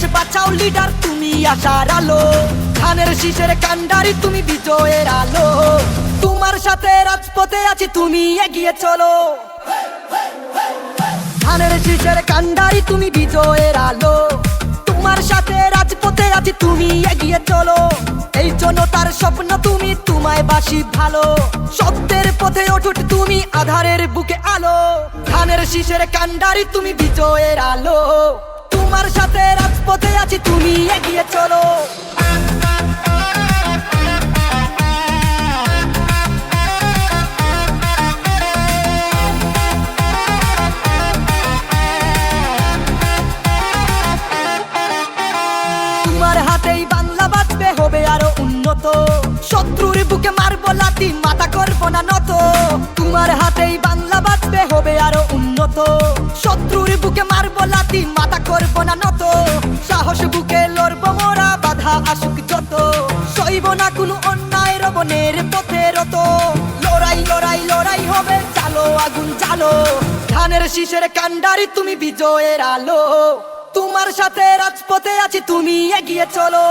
দেশ বাঁচাও লিডার তুমি আশার আলো। ধানের শীষের কান্ডারি, তুমি বিজয়ের আলো। তোমার সাথে রাজপথে আছি, তুমি এগিয়ে চলো। ধানের শীষের কান্ডারি, তুমি বিজয়ের আলো। তোমার সাথে রাজপথে আছি, তুমি এগিয়ে চলো। এই জনতার স্বপ্ন তুমি তোমায় বাসি ভালো। সত্যের পথে অটুট তুমি আধারের বুকে আলো। ধানের শীষের কান্ডারি, তুমি বিজয়ের আলো। আছি তুমি এগিয়ে চলো। তোমার হাতেই বাংলা বাঁচবে হবে আরও উন্নত। শত্রুর বুকে মারবো লাতি মাথা করব না নত। রবনের পথে রত। লড়াই লড়াই লড়াই হবে। চালো, আগুন চালো ধানের শীষের কান্ডারি তুমি বিজয়ের আলো। তোমার সাথে রাজপথে আছি, তুমি এগিয়ে চলো।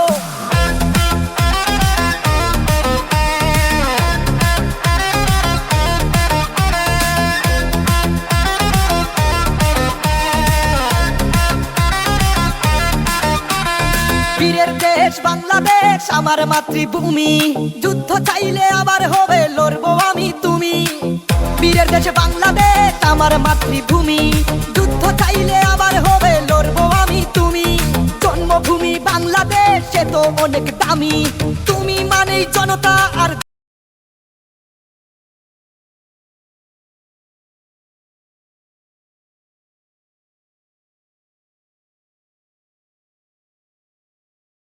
বীরের দেশ, বাংলাদেশ, আমার মাতৃভূমি। যুদ্ধ চাইলে আবার হবে, লড়বো আমি তুমি। বীরের দেশ বাংলাদেশ, আমার মাতৃভূমি। যুদ্ধ চাইলে আবার হবে, লড়বো আমি তুমি। জন্মভূমি বাংলাদেশ, সে তো অনেক দামি। তুমি মানেই জনতা আর